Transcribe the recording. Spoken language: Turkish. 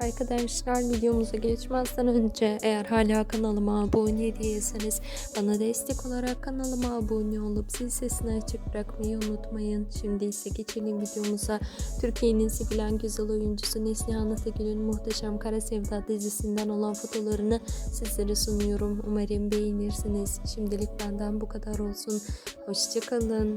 Arkadaşlar videomuza geçmezden önce eğer hala kanalıma abone değilseniz bana destek olarak kanalıma abone olup zil sesini açık bırakmayı unutmayın. Şimdi ise geçelim videomuza. Türkiye'nin sevilen güzel oyuncusu Neslihan Atagül'ün muhteşem Kara Sevda dizisinden olan fotolarını sizlere sunuyorum. Umarım beğenirsiniz. Şimdilik benden bu kadar olsun. Hoşçakalın.